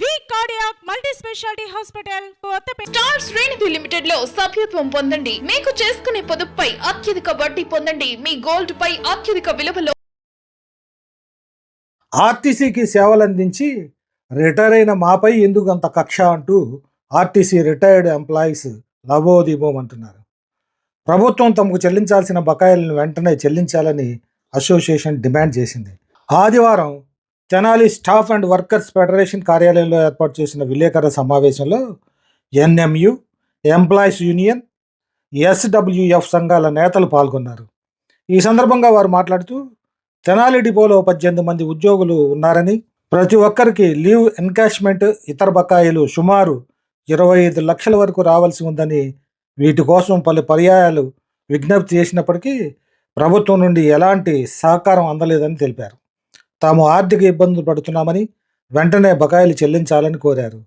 V cardiac multi speciality hospital star శ్రేణిధి లిమిటెడ్లో సభ్యత్వం పొందండి. మీకు చేసుకునే పొదుపుపై అత్యధిక వడ్డీ పొందండి. మీ గోల్డ్ పై అత్యధిక విలువలో ఆర్టీసీకి సేవలందించి రిటైర్ అయిన మాపై ఎందుకు అంత కక్ష అంటూ ఆర్టీసీ రిటైర్డ్ ఎంప్లాయీస్ లబోదిబోమంటున్నారు ప్రభుత్వం తమకు చెల్లించాల్సిన బకాయిలను వెంటనే చెల్లించాలని అసోసియేషన్ డిమాండ్ చేసింది. ఆదివారం Tenali staff and workers federation కార్యాలయంలో ఏర్పాటు చేసిన విలేకరుల సమావేశంలో ఎన్ఎంయు ఎంప్లాయీస్ యూనియన్ ఎస్డబ్ల్యూఎఫ్ సంఘాల నేతలు పాల్గొన్నారు. ఈ సందర్భంగా వారు మాట్లాడుతూ తెనాలి డిపోలో పద్దెనిమిది మంది ఉద్యోగులు ఉన్నారని ప్రతి ఒక్కరికి లీవ్ ఎన్కాష్మెంట్ ఇతర బకాయిలు సుమారు ఇరవై ఐదు లక్షల వరకు రావాల్సి ఉందని వీటి కోసం పలు పర్యాయాలు విజ్ఞప్తి చేసినప్పటికీ ప్రభుత్వం నుండి ఎలాంటి సహకారం అందలేదని తెలిపారు. తాము ఆర్థిక ఇబ్బందులు పడుతున్నామని వెంటనే బకాయిలు చెల్లించాలని కోరారు.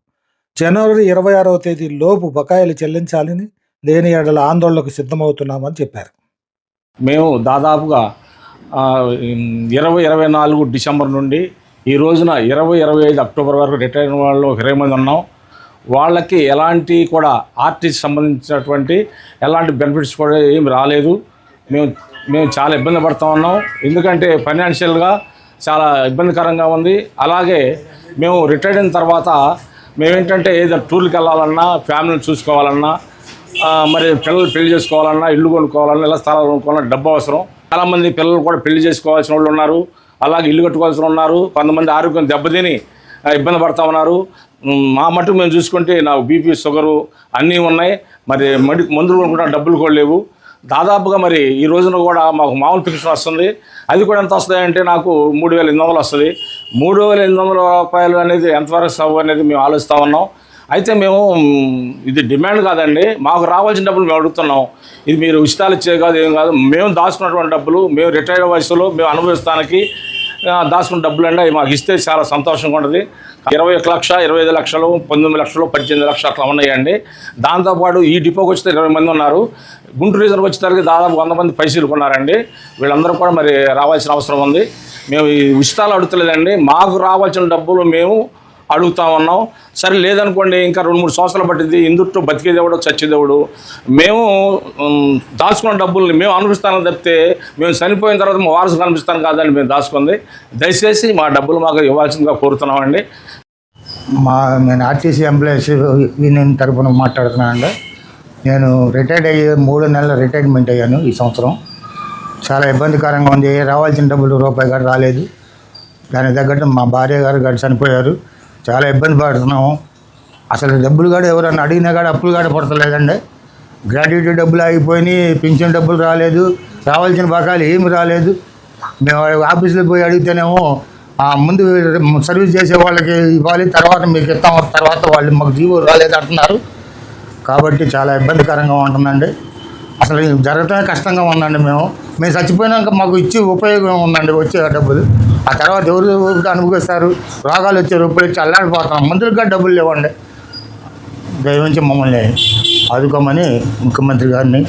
జనవరి ఇరవై ఆరవ తేదీ లోపు బకాయిలు చెల్లించాలని లేని ఏడల ఆందోళనకు సిద్ధమవుతున్నామని చెప్పారు. మేము దాదాపుగా ఇరవై ఇరవై నాలుగు డిసెంబర్ నుండి ఈ రోజున ఇరవై ఇరవై ఐదు అక్టోబర్ వరకు రిటైర్ అయిన వాళ్ళు ఇరవై మంది ఉన్నాం. వాళ్ళకి ఎలాంటి కూడా ఆర్టిస్ట్ సంబంధించినటువంటి ఎలాంటి బెనిఫిట్స్ కూడా ఏమి రాలేదు. మేము మేము చాలా ఇబ్బంది పడుతూ ఉన్నాం. ఎందుకంటే ఫైనాన్షియల్గా చాలా ఇబ్బందికరంగా ఉంది. అలాగే మేము రిటైర్ అయిన తర్వాత మేమేంటంటే ఏదో టూర్కి వెళ్ళాలన్నా ఫ్యామిలీని చూసుకోవాలన్నా మరి పిల్లలు పెళ్ళి చేసుకోవాలన్నా ఇల్లు కొనుక్కోవాలన్నా ఇలా స్థలాలు కొనుక్కోవాలన్నా డబ్బు అవసరం. చాలామంది పిల్లలు కూడా పెళ్ళి చేసుకోవాల్సిన వాళ్ళు ఉన్నారు. అలాగే ఇల్లు కట్టుకోవాల్సిన ఉన్నారు. కొంతమంది ఆరోగ్యం దెబ్బతిని ఇబ్బంది పడతా ఉన్నారు. మా మటుకు మేము చూసుకుంటే నాకు బీపీ షుగరు అన్నీ ఉన్నాయి. మరి మడి మందులు కొనుక్కుంటా డబ్బులు కూడా లేవు. దాదాపుగా మరి ఈ రోజున కూడా మాకు మామూలు పెన్షన్ వస్తుంది. అది కూడా ఎంత వస్తాయంటే నాకు మూడు వేల ఎనిమిది వందలు వస్తుంది. మూడు వేల ఎనిమిది వందల రూపాయలు అనేది ఎంతవరకు సవ్వు అనేది మేము ఆలోచిస్తూ ఉన్నాం. అయితే మేము ఇది డిమాండ్ కాదండి. మాకు రావాల్సిన డబ్బులు మేము అడుగుతున్నాం. ఇది మీరు ఉచితాలు ఇచ్చే కాదు ఏం కాదు. మేము దాచుకున్నటువంటి డబ్బులు మేము రిటైర్డ్ వయసులో మేము అనుభవిస్తానికి దాచుకున్న డబ్బులు అండి మాకు ఇస్తే చాలా సంతోషంగా ఉండదు ఇరవై ఒక లక్ష ఇరవై ఐదు లక్షలు పంతొమ్మిది లక్షలు పద్దెనిమిది లక్షలు అట్లా ఉన్నాయండి. దాంతోపాటు ఈ డిపోకి వచ్చితే ఇరవై మంది ఉన్నారు. గుంటూరు రిజర్వ్ వచ్చేసరికి దాదాపు వంద మంది పైసలు కొన్నారండి. వీళ్ళందరూ కూడా మరి రావాల్సిన అవసరం ఉంది. మేము ఈ ఉచితాలు అడుగుతలేదండి. మాకు రావాల్సిన డబ్బులు మేము అడుగుతా ఉన్నాం సరే లేదనుకోండి ఇంకా రెండు మూడు సంవత్సరాలు పట్టింది ఇందుట్లో బతికేదేవుడు చచ్చేదేవుడు. మేము దాచుకున్న డబ్బుల్ని మేము అనుభవిస్తాను తప్పితే మేము చనిపోయిన తర్వాత మా వారసు కనిపిస్తాను కాదని మేము దాచుకుంది. దయచేసి మా డబ్బులు మాకు ఇవ్వాల్సిందిగా కోరుతున్నామండి. మా నేను ఆర్టీసీ ఎంప్లాయీస్ యూనియన్ తరఫున మాట్లాడుతున్నానండి నేను రిటైర్డ్ అయ్యి మూడు నెలల రిటైర్మెంట్ అయ్యాను ఈ సంవత్సరం. చాలా ఇబ్బందికరంగా ఉంది. రావాల్సిన డబ్బులు రూపాయి కూడా రాలేదు. దానికి తగ్గట్టు మా భార్య గారు గారు చనిపోయారు. చాలా ఇబ్బంది పడుతున్నాము. అసలు డబ్బులు కూడా ఎవరన్నా అడిగినా కూడా అప్పులు కూడా పడతలేదండి. గ్రాడ్యుయేట్ డబ్బులు అయిపోయినాయి పింఛన్ డబ్బులు రాలేదు రావాల్సిన బకాయిలు ఏమి రాలేదు. మేము ఆఫీసులో పోయి అడిగితేనేమో ముందు సర్వీస్ చేసే వాళ్ళకి ఇవ్వాలి తర్వాత మీకు ఇస్తాం తర్వాత వాళ్ళు మాకు జీవో రాలేదు అంటున్నారు. కాబట్టి చాలా ఇబ్బందికరంగా ఉంటుందండి. అసలు జరగటమే కష్టంగా ఉందండి మేము. మేము చచ్చిపోయినాక మాకు ఇచ్చి ఉపయోగం ఉందండి వచ్చే డబ్బులు. ఆ తర్వాత ఎవరు అనుభవిస్తారు? రోగాలు వచ్చారు ఇప్పుడు వచ్చి అల్లాడిపోతున్నాం మందులకు డబ్బులు లేవండి. దయవించి మమ్మల్ని ఆదుకోమని ముఖ్యమంత్రి గారిని